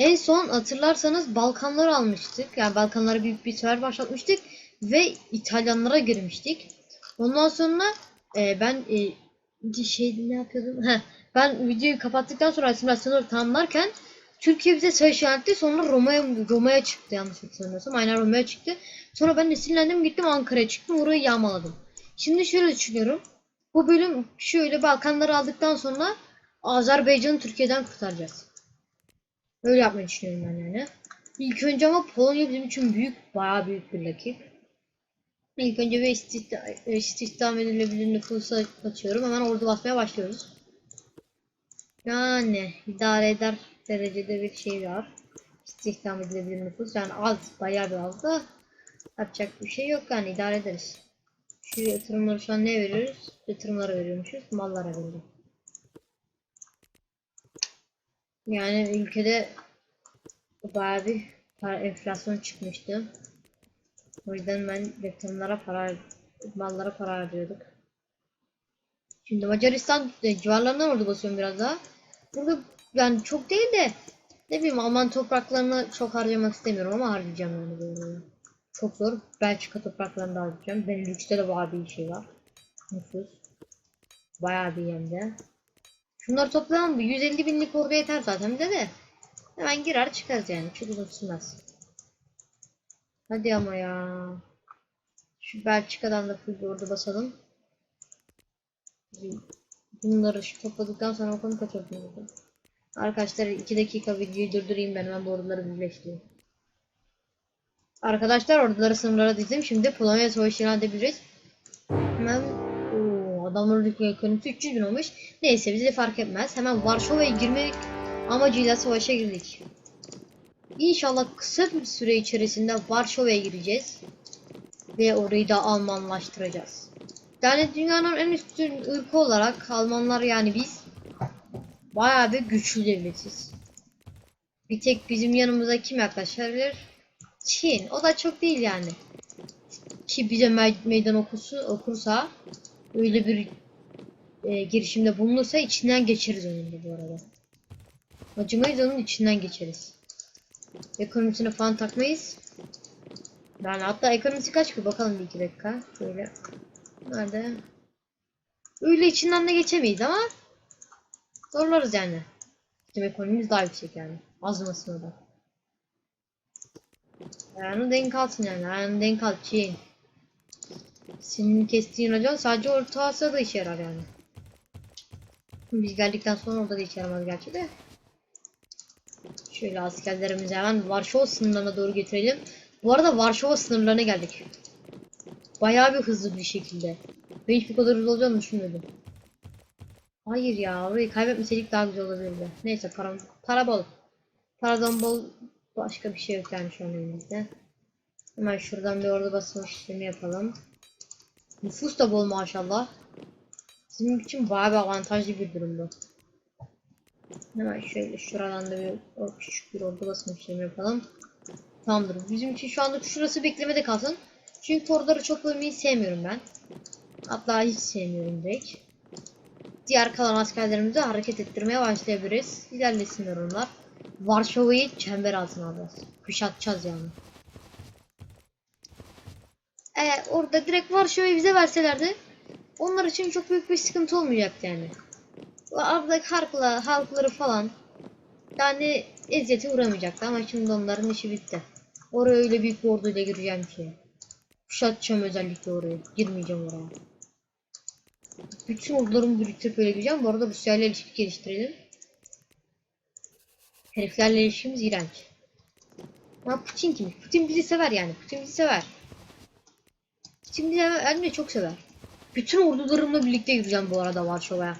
En son hatırlarsanız Balkanları almıştık. Yani Balkanlara büyük bir sefer başlatmıştık ve İtalyanlara girmiştik. Ondan sonra e, ben e, şey ne yapıyordum? Heh, ben videoyu kapattıktan sonra simülasyonu tamamlarken Türkiye bize ilan etti. Sonra Roma'ya Roma'ya çıktı yanlış hatırlamıyorsam. Aynen Roma'ya çıktı. Sonra ben de sinirlendim gittim Ankara'ya çıktım. Orayı yağmaladım. Şimdi şöyle düşünüyorum. Bu bölüm şöyle Balkanları aldıktan sonra Azerbaycan'ı Türkiye'den kurtaracağız. Öyle yapmayı düşünüyorum ben yani. İlk önce ama Polonya bizim için büyük, bayağı büyük bir rakip. İlk önce bir istihdam, istihdam edilebilir nüfusa açıyorum. Hemen ordu basmaya başlıyoruz. Yani idare eder derecede bir şey var. İstihdam edilebilir nüfus. Yani az, bayağı bir az da yapacak bir şey yok yani idare ederiz. Şu yatırımları şu an ne veriyoruz? Yatırımlara veriyormuşuz. Mallara veriyoruz. Yani ülkede bayağı bir para, enflasyon çıkmıştı. O yüzden ben yatırımlara para, mallara para harcıyorduk. Şimdi Macaristan e, civarlarından orada basıyorum biraz daha. Burada yani çok değil de ne bileyim Alman topraklarını çok harcamak istemiyorum ama harcayacağım yani böyle. Çok zor. Belçika topraklarını da harcayacağım. Benelüks'te de bayağı bir şey var. Nüfus. Bayağı bir yemde. Şunları toplayalım mı? 150 binlik orada yeter zaten bir de. Hemen girer çıkarız yani. Çok uzun. Hadi ama ya. Şu Belçika'dan da full ordu basalım. Bunları şu topladıktan sonra bakalım kaç ordu oldu. Arkadaşlar 2 dakika videoyu durdurayım ben hemen bu orduları birleştireyim. Arkadaşlar orduları sınırlara dizdim. Şimdi Polonya savaşı ilan edebiliriz. Hemen Adamların ekonomisi 300 bin olmuş. Neyse bize fark etmez. Hemen Varşova'ya girmek amacıyla savaşa girdik. İnşallah kısa bir süre içerisinde Varşova'ya gireceğiz. Ve orayı da Almanlaştıracağız. Yani dünyanın en üstün ırkı olarak Almanlar yani biz bayağı bir güçlü devletiz. Bir tek bizim yanımıza kim yaklaşabilir? Çin. O da çok değil yani. Ki bize me- meydan okusu, okursa öyle bir e, girişimde bulunursa içinden geçeriz onun bu arada. Acımayız onun içinden geçeriz. Ekonomisine falan takmayız. Yani hatta ekonomisi kaç ki bakalım bir iki dakika. Şöyle. Nerede? Öyle içinden de geçemeyiz ama zorlarız yani. Bizim ekonomimiz daha yüksek yani. Azmasına da. Ayağını denk alsın yani. Ayağını denk al Çin. Senin kestiğin racon sadece Orta Asya'da işe yarar yani. Biz geldikten sonra orada da işe yaramaz gerçi de. Şöyle askerlerimizi hemen Varşova sınırlarına doğru getirelim. Bu arada Varşova sınırlarına geldik. Bayağı bir hızlı bir şekilde. Ben hiç bu kadar hızlı olacağını düşünmüyordum. Hayır ya orayı kaybetmeseydik daha güzel olabilirdi. Neyse param, para bol. Paradan bol başka bir şey yok yani şu an elimizde. Hemen şuradan bir orada basma işlemi yapalım. Nüfus da bol maşallah. Bizim için bayağı bir avantajlı bir durum bu. Hemen şöyle şuradan da bir o küçük bir orada basma işlemi yapalım. Tamamdır. Bizim için şu anda şurası beklemede kalsın. Çünkü orduları çok bölmeyi sevmiyorum ben. Hatta hiç sevmiyorum direkt. Diğer kalan askerlerimizi hareket ettirmeye başlayabiliriz. İlerlesinler onlar. Varşova'yı çember altına alacağız. Kuşatacağız yani. Eğer orada direkt Varşova'yı bize verselerdi onlar için çok büyük bir sıkıntı olmayacaktı yani. Oradaki halkla, halkları falan yani eziyete uğramayacaktı ama şimdi onların işi bitti. Oraya öyle büyük bir orduyla gireceğim ki. Kuşatacağım özellikle oraya. Girmeyeceğim oraya. Bütün ordularımı biriktirip öyle gireceğim. Bu arada Rusya'yla ilişki geliştirelim. Heriflerle ilişkimiz iğrenç. Ama Putin kim? Putin bizi sever yani. Putin bizi sever. Hem de çok sever. Bütün ordularımla birlikte gireceğim bu arada Varşova'ya.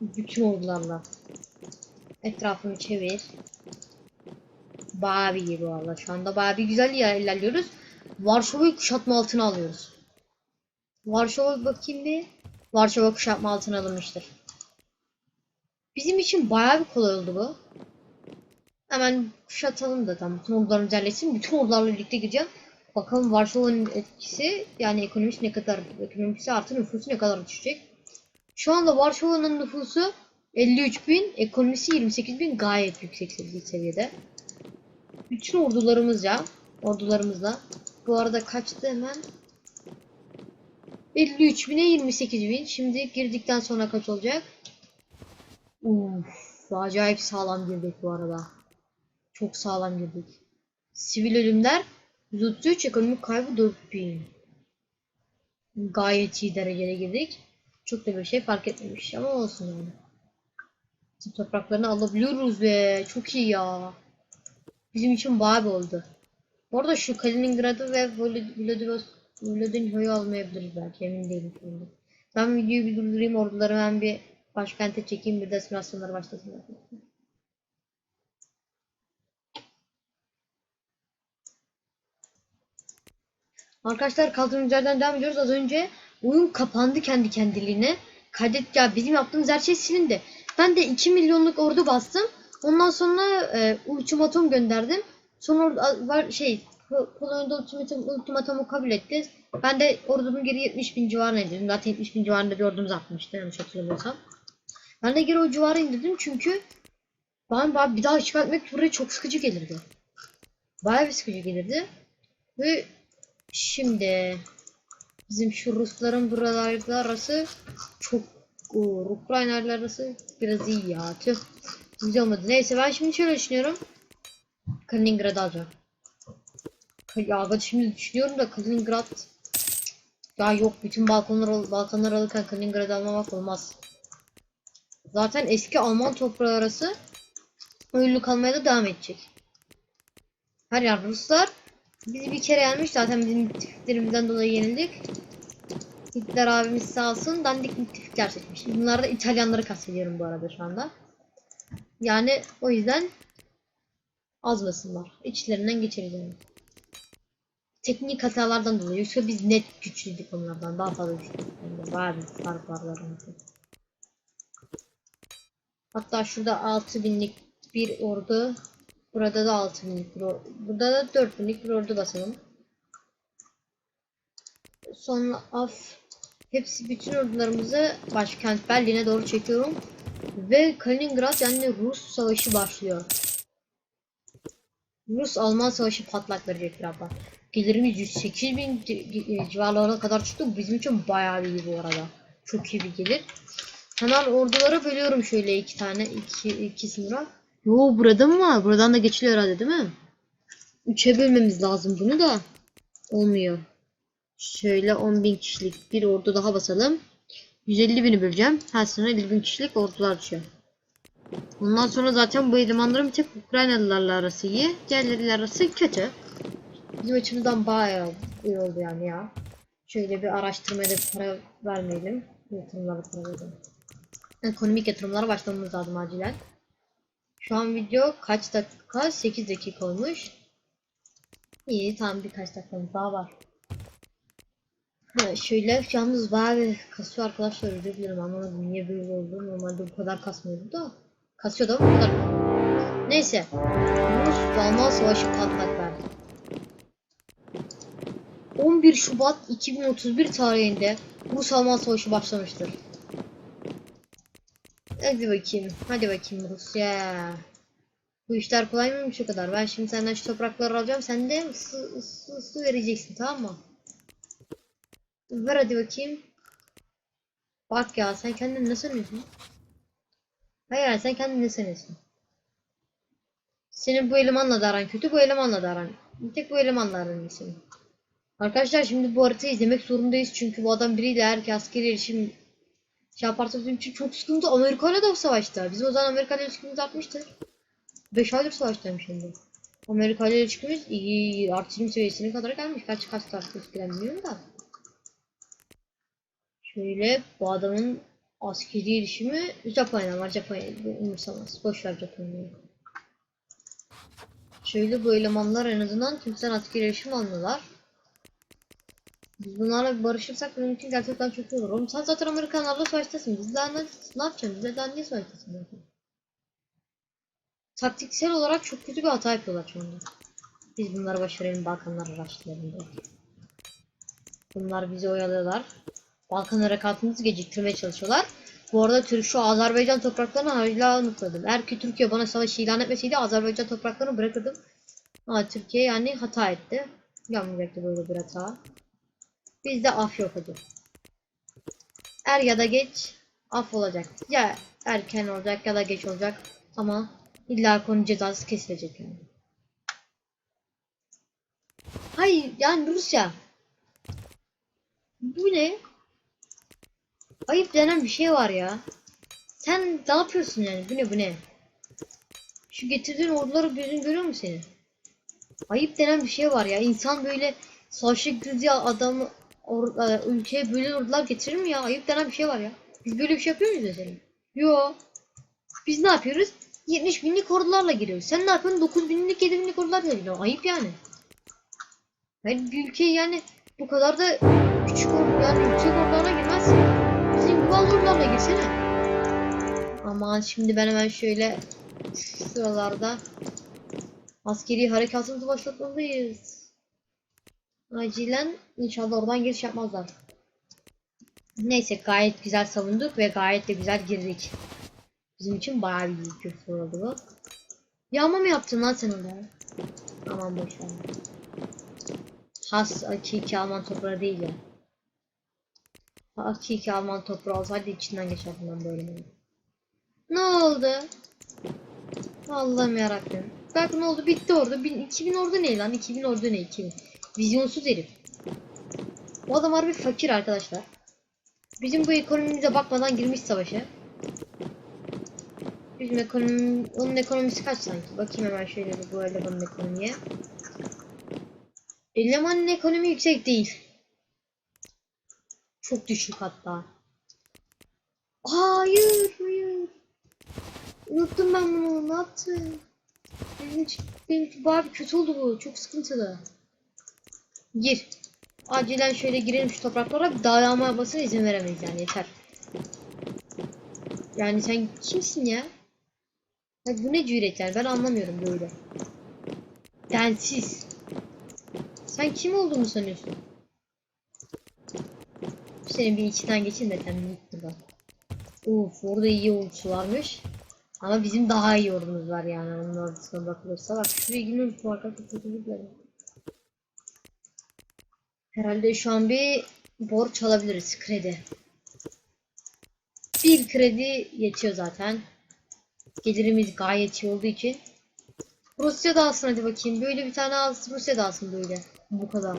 Bütün ordularla. Etrafını çevir. İyi bu arada. Şu anda bir güzel yer ilerliyoruz. Varşova'yı kuşatma altına alıyoruz. Varşova bakayım bir. Varşova kuşatma altına alınmıştır. Bizim için bayağı bir kolay oldu bu. Hemen kuşatalım da tam bütün ordularım ilerlesin. Bütün ordularla birlikte gireceğim. Bakalım Varşova'nın etkisi yani ekonomisi ne kadar ekonomisi artı nüfusu ne kadar düşecek. Şu anda Varşova'nın nüfusu 53 bin, ekonomisi 28 bin gayet yüksek seviyede. Bütün ordularımızla, ordularımızla bu arada kaçtı hemen? 53 bine 28 bin. Şimdi girdikten sonra kaç olacak? Uf, acayip sağlam girdik bu arada. Çok sağlam girdik. Sivil ölümler 133, ekonomik kaybı 4000. Gayet iyi derecede girdik. Çok da bir şey fark etmemiş ama olsun yani. Bizim topraklarını alabiliyoruz ve çok iyi ya. Bizim için bir oldu. Bu arada şu Kaliningrad'ı ve Vladivostok Vladimir almayabiliriz belki emin değilim şimdi. Ben videoyu bir durdurayım orduları ben bir başkente çekeyim bir de simülasyonları başlasın. Arkadaşlar kaldığımız yerden devam ediyoruz. Az önce oyun kapandı kendi kendiliğine. Kaydet ya bizim yaptığımız her şey silindi. Ben de 2 milyonluk ordu bastım. Ondan sonra e, ultimatum gönderdim. Sonra orada var şey Polonya'da ultimatum, ultimatumu kabul etti. Ben de ordumun geri 70 bin civarına indirdim. Zaten 70 bin civarında bir ordumuz atmıştı yanlış hatırlamıyorsam. Ben de geri o civarı indirdim çünkü ben, ben bir daha etmek buraya çok sıkıcı gelirdi. Bayağı bir sıkıcı gelirdi. Ve şimdi bizim şu Rusların buralarda arası çok o, Ukrayna arası biraz iyi ya. Tüh. Güzel olmadı. Neyse ben şimdi şöyle düşünüyorum. Kaliningrad'ı alacağım. Ya ben şimdi düşünüyorum da Kaliningrad ya yok bütün balkonlar Balkanlar alırken Kaliningrad almamak olmaz. Zaten eski Alman toprağı arası oyunlu kalmaya da devam edecek. Her yer Ruslar bizi bir kere yenmiş zaten bizim müttefiklerimizden dolayı yenildik. Hitler abimiz sağ olsun dandik müttefikler seçmiş. Bunlar da İtalyanları kastediyorum bu arada şu anda. Yani o yüzden azmasınlar. İçlerinden geçeriz teknik hatalardan dolayı. Yoksa biz net güçlüydük onlardan. Daha fazla güçlüydük. Yani var bir fark var. Hatta şurada 6000'lik bir ordu. Burada da 6000'lik bir. Burada da 4000'lik bir ordu basalım. Sonra af hepsi bütün ordularımızı başkent Berlin'e doğru çekiyorum. Ve Kaliningrad yani Rus savaşı başlıyor. Rus-Alman savaşı patlak verecek birazdan. Gelirimiz 108 bin civarlarına kadar çıktı. Bizim için bayağı iyi bu arada. Çok iyi bir gelir. Hemen ordulara bölüyorum şöyle iki tane. iki, iki sınıra. Yo burada mı var? Buradan da geçiliyor herhalde değil mi? Üçe bölmemiz lazım bunu da. Olmuyor. Şöyle 10 bin kişilik bir ordu daha basalım. 150 bini böleceğim. Her sene 50 bin kişilik ordular düşüyor. Ondan sonra zaten bu elemanların bir tek Ukraynalılarla arası iyi. Diğerleriyle arası kötü. Bizim açımızdan bayağı iyi oldu yani ya. Şöyle bir araştırmaya da para vermeyelim. Yatırımlara para verelim. Ekonomik yatırımlara başlamamız lazım acilen. Şu an video kaç dakika? 8 dakika olmuş. İyi tamam birkaç dakikamız daha var. Ha, şöyle yalnız bayağı kasıyor arkadaşlar özür dilerim anlamadım niye böyle oldu normalde bu kadar kasmıyordu da kasıyor da bu kadar neyse Rus Alman savaşı patlak verdi 11 Şubat 2031 tarihinde Rus-Alman Savaşı başlamıştır. Hadi bakayım. Hadi bakayım Rusya. Bu işler kolay mıymış o kadar? Ben şimdi senden şu toprakları alacağım. Sen de su, su, su vereceksin tamam mı? Ver hadi bakayım. Bak ya sen kendini ne sanıyorsun? Hayır hayır sen kendini ne sanıyorsun? Senin bu elemanla da aran kötü, bu elemanla da aran. Bir tek bu elemanla aran iyisin. Arkadaşlar şimdi bu haritayı izlemek zorundayız çünkü bu adam biriyle eğer askeri erişim şey yaparsa için çok sıkıntı. Amerika ile de savaşta. Bizim o zaman Amerika ile ilişkimiz artmıştır. 5 aydır savaştayım şimdi. Amerika ile ilişkimiz iyi artışım seviyesine kadar gelmiş. Kaç kaç tarafı bilmiyorum da. Şöyle bu adamın askeri erişimi Japonya var. Japonya umursamaz. Boş ver Japonya'yı. Şöyle bu elemanlar en azından kimsenin askeri erişim almıyorlar. Bunlarla barışırsak benim için gerçekten çok iyi olur. Oğlum sen zaten Amerikanlarla savaştasın. Biz daha ne, ne yapacaksın? Biz de daha niye savaştasın? Taktiksel olarak çok kötü bir hata yapıyorlar şu anda. Biz bunları başaralım Balkanlar araştıralım Bunlar bizi oyalıyorlar. Balkan harekatımızı geciktirmeye çalışıyorlar. Bu arada Türk şu Azerbaycan topraklarını hala unutmadım. Eğer ki Türkiye bana savaş ilan etmeseydi Azerbaycan topraklarını bırakırdım. Ama Türkiye yani hata etti. Yapmayacaktı böyle bir hata. Bizde af yok hadi. Er ya da geç af olacak. Ya erken olacak ya da geç olacak. Ama illa konu cezası kesilecek yani. Hayır yani Rusya. Bu ne? Ayıp denen bir şey var ya. Sen ne yapıyorsun yani? Bu ne bu ne? Şu getirdiğin orduları gözün görüyor mu senin? Ayıp denen bir şey var ya. İnsan böyle savaşa girdiği adamı or, e, ülkeye böyle ordular getirir mi ya? Ayıp denen bir şey var ya. Biz böyle bir şey yapıyor muyuz mesela? Yo. Biz ne yapıyoruz? 70 binlik ordularla giriyoruz. Sen ne yapıyorsun? 9 binlik 7 binlik ordularla giriyorsun. Ayıp yani. Yani bir ülke yani bu kadar da küçük or yani yüksek ordularla girmezsin. Bizim bu ordularla girsene. Aman şimdi ben hemen şöyle şuralarda askeri harekatımızı başlatmalıyız. Acilen inşallah oradan giriş yapmazlar. Neyse gayet güzel savunduk ve gayet de güzel girdik. Bizim için bayağı bir büyük küfür oldu bu. Yağma mı yaptın lan sen orada? Aman boşver. Has hakiki Alman toprağı değil ya. Hakiki Alman toprağı olsaydı içinden geçerdim ben böyle. Ne oldu? Allah'ım yarabbim. Bak ne oldu bitti orada. Bin, 2000 ordu ne lan? 2000 ordu ne 2000? Vizyonsuz herif. Bu adam harbi fakir arkadaşlar. Bizim bu ekonomimize bakmadan girmiş savaşa. Bizim ekonomi, onun ekonomisi kaç sanki? Bakayım hemen şöyle bir bu elemanın ekonomiye. Elemanın ekonomi yüksek değil. Çok düşük hatta. Hayır, hayır. Unuttum ben bunu. Ne yaptım? Benim için, benim için bayağı kötü oldu bu. Çok sıkıntılı. Gir. Acilen şöyle girelim şu topraklara. Dağılma yapmasına izin veremeyiz yani yeter. Yani sen kimsin ya? ya bu ne cüretler ben anlamıyorum böyle. Densiz. Sen kim olduğunu sanıyorsun? Senin bir içinden geçin de sen burada. Uf orada iyi ordusu varmış. Ama bizim daha iyi ordumuz var yani onun ordusuna bakılırsa. Bak şuraya girmiyoruz bu arkadaşlar. Herhalde şu an bir borç alabiliriz kredi. Bir kredi yetiyor zaten. Gelirimiz gayet iyi olduğu için. Rusya da alsın hadi bakayım. Böyle bir tane alsın Rusya da alsın böyle. Bu kadar.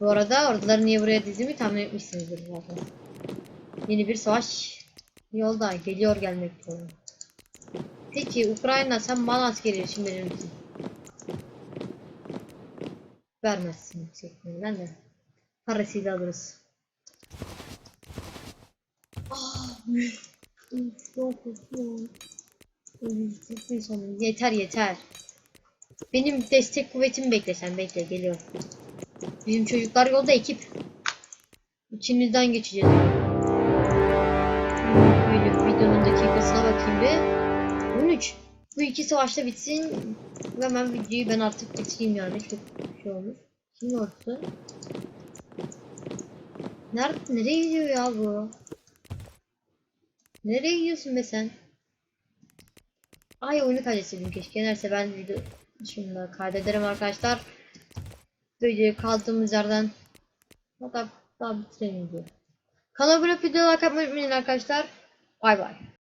Bu arada orduları niye buraya dizdiğimi tahmin etmişsinizdir zaten. Yeni bir savaş yolda geliyor gelmekte. Peki Ukrayna sen bana askeri için verir misin? Vermezsin yüksekliğinden de. Parasıyla alırız. Ah. Yeter yeter. Benim destek kuvvetimi bekle sen bekle geliyor. Bizim çocuklar yolda ekip. İçimizden geçeceğiz. Böyle videonun dakikasına bakayım bir. 13. Bu iki savaşta bitsin. Ve hemen videoyu ben artık bitireyim yani. Çok şey olmuş. Kim orası? Nerede, nereye gidiyor ya bu? Nereye gidiyorsun be sen? Ay oyunu kaydetseydim keşke. Neyse ben video şimdi kaydederim arkadaşlar. Videoyu kaldığımız yerden hatta daha bitirelim diyor. Kanala abone like atmayı unutmayın arkadaşlar. Bay bay.